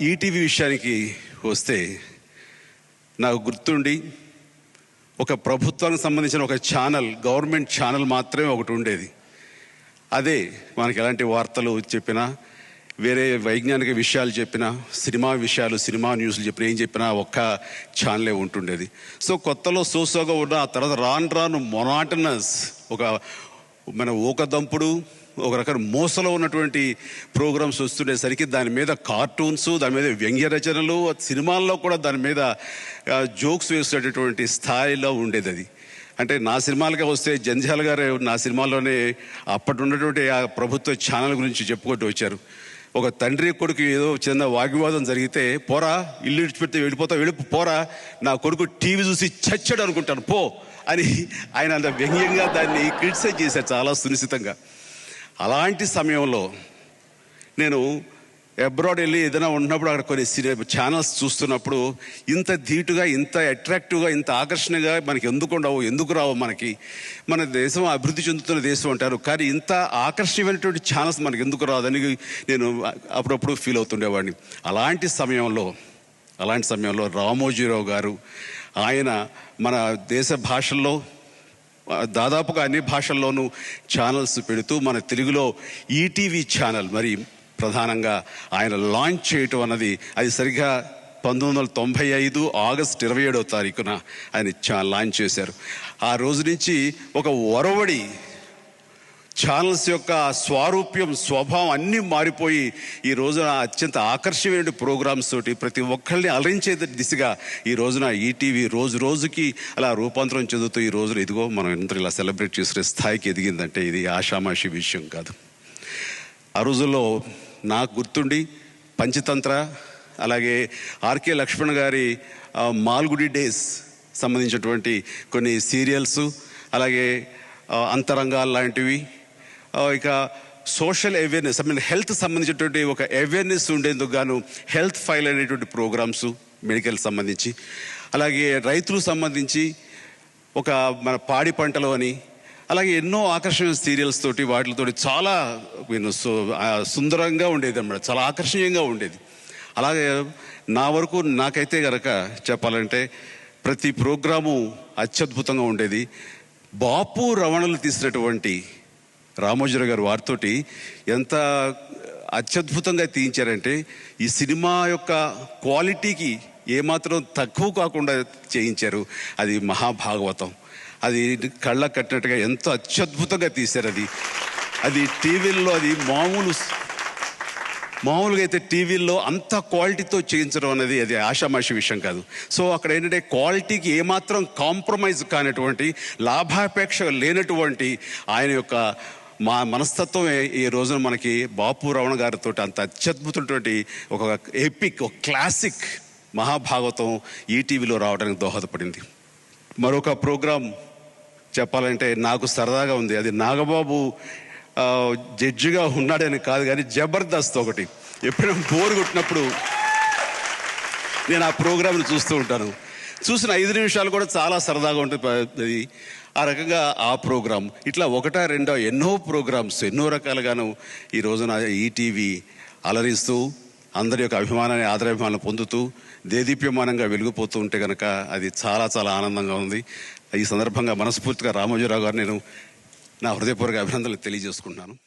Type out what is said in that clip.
ETV విషయానికి వస్తే నాకు గుర్తుండి ఒక ప్రభుత్వానికి సంబంధించిన ఒక ఛానల్ గవర్నమెంట్ ఛానల్ మాత్రమే ఒకటి ఉండేది. అదే మనకి ఎలాంటి వార్తలు చెప్పినా వేరే వైజ్ఞానిక విషయాలు చెప్పినా సినిమా విషయాలు సినిమా న్యూస్లు చెప్పినా ఏం చెప్పినా ఒక్క ఛానలే ఉంటుండేది. సో కొత్తలో సోసోగా ఉన్న ఆ తర్వాత రాను రాను మొనాటనస్ ఒక మన ఊకదంపుడు ఒక రకం మోసలో ఉన్నటువంటి ప్రోగ్రామ్స్ వస్తుండేసరికి దాని మీద కార్టూన్స్ దాని మీద వ్యంగ్య రచనలు సినిమాల్లో కూడా దాని మీద జోక్స్ వేసేటటువంటి స్థాయిలో ఉండేది అది అంటే నా సినిమాలుగా వస్తే జంధ్యాల గారు నా సినిమాల్లోనే అప్పటి ఉన్నటువంటి ఆ ప్రభుత్వ ఛానల్ గురించి చెప్పుకుంటూ వచ్చారు. ఒక తండ్రి కొడుకు ఏదో చిన్న వాగ్వివాదం జరిగితే పోరా ఇల్లు విడిచిపెడితే వెళ్ళిపోతా వెళ్ళి పోరా నా కొడుకు టీవీ చూసి చచ్చాడు అనుకుంటాను పో అని ఆయన అంత వ్యంగ్యంగా దాన్ని క్రిటిసైజ్ చేశారు చాలా సునిశ్చితంగా. అలాంటి సమయంలో నేను అబ్రాడ్ వెళ్ళి ఏదైనా ఉన్నప్పుడు అక్కడ కొన్ని సినిమా ఛానల్స్ చూస్తున్నప్పుడు ఇంత ధీటుగా ఇంత అట్రాక్టివ్గా ఇంత ఆకర్షణగా మనకి ఎందుకు ఉండవు ఎందుకు రావు మనకి? మన దేశం అభివృద్ధి చెందుతున్న దేశం అంటారు. కానీ ఇంత ఆకర్షణీయమైనటువంటి ఛానల్స్ మనకి ఎందుకు రాదని నేను అప్పుడప్పుడు ఫీల్ అవుతుండేవాడిని. అలాంటి సమయంలో అలాంటి సమయంలో రామోజీరావు గారు ఆయన మన దేశ భాషల్లో దాదాపుగా అన్ని భాషల్లోనూ ఛానల్స్ పెడుతూ మన తెలుగులో ఈటీవీ ఛానల్ మరి ప్రధానంగా ఆయన లాంచ్ చేయటం అన్నది అది సరిగ్గా పంతొమ్మిది వందల తొంభై ఐదు ఆగస్ట్ ఇరవై ఏడవ తారీఖున ఆయన చా లాంచ్ చేశారు. ఆ రోజు నుంచి ఒక ఒరవడి ఛానల్స్ యొక్క స్వారూప్యం స్వభావం అన్నీ మారిపోయి ఈ రోజున అత్యంత ఆకర్షణీయమైన ప్రోగ్రామ్స్ తోటి ప్రతి ఒక్కరిని అలరించే దిశగా ఈ రోజున ఈటీవీ రోజు రోజుకి అలా రూపాంతరం చెందుతూ ఈ రోజున ఇదిగో మనం ఇంత ఇలా సెలబ్రేట్ చేసుకునే స్థాయికి ఎదిగిందంటే ఇది ఆషామాషి విషయం కాదు. ఆ రోజుల్లో నాకు గుర్తుండి పంచతంత్ర అలాగే ఆర్కే లక్ష్మణ్ గారి మాల్గుడి డేస్ సంబంధించినటువంటి కొన్ని సీరియల్స్ అలాగే అంతరంగాలు లాంటివి ఇక social awareness I mean health సంబంధించినటువంటి ఒక అవేర్నెస్ ఉండేందుకు గాను హెల్త్ ఫైల్ అనేటువంటి ప్రోగ్రామ్స్ మెడికల్ సంబంధించి అలాగే రైతులకు సంబంధించి ఒక మన పాడి పంటలు అని అలాగే ఎన్నో ఆకర్షణీయ సీరియల్స్ తోటి వాటితోటి చాలా నేను సు- సుందరంగా ఉండేది అన్నమాట. చాలా ఆకర్షణీయంగా ఉండేది. అలాగే నా వరకు నాకైతే గనక చెప్పాలంటే ప్రతి ప్రోగ్రాము అత్యద్భుతంగా ఉండేది. బాపు రవణలు తీసినటువంటి రామోజీరావు గారు వారితోటి ఎంత అత్యద్భుతంగా తీయించారంటే ఈ సినిమా యొక్క క్వాలిటీకి ఏమాత్రం తక్కువ కాకుండా చేయించారు. అది మహాభాగవతం. అది కళ్ళ కట్టినట్టుగా ఎంతో అత్యద్భుతంగా తీశారు అది. అది టీవీల్లో అది మామూలు మామూలుగా అయితే టీవీల్లో అంత క్వాలిటీతో చేయించడం అనేది అది ఆషామాషి విషయం కాదు. సో అక్కడ ఏంటంటే క్వాలిటీకి ఏమాత్రం కాంప్రమైజ్ కానటువంటి లాభాపేక్ష లేనటువంటి ఆయన యొక్క మా మనస్తత్వమే ఈ రోజున మనకి బాపు రమణ గారితో అంత అత్యద్భుతమైనటువంటి ఒక ఎపిక్ ఒక క్లాసిక్ మహాభాగవతం ఈటీవీలో రావడానికి దోహదపడింది. మరొక ప్రోగ్రాం చెప్పాలంటే నాకు సరదాగా ఉంది. అది నాగబాబు జడ్జిగా ఉన్నాడని కాదు కానీ జబర్దస్త్ ఒకటి. ఎప్పుడైనా బోర్ కొట్టినప్పుడు నేను ఆ ప్రోగ్రామ్ని చూస్తూ ఉంటాను. చూసిన ఐదు నిమిషాలు కూడా చాలా సరదాగా ఉంటుంది ఆ రకంగా ఆ ప్రోగ్రాం ఇట్లా ఒకటా రెండో ఎన్నో ప్రోగ్రామ్స్ ఎన్నో రకాలుగాను ఈ రోజున ఈటీవీ అలరిస్తూ అందరి యొక్క అభిమానాన్ని ఆదరాభిమానం పొందుతూ దేదీప్యమానంగా వెలిగిపోతూ ఉంటే కనుక అది చాలా చాలా ఆనందంగా ఉంది. ఈ సందర్భంగా మనస్ఫూర్తిగా రామోజీరావు గారు నేను నా హృదయపూర్వక అభినందనలు తెలియజేసుకుంటున్నాను.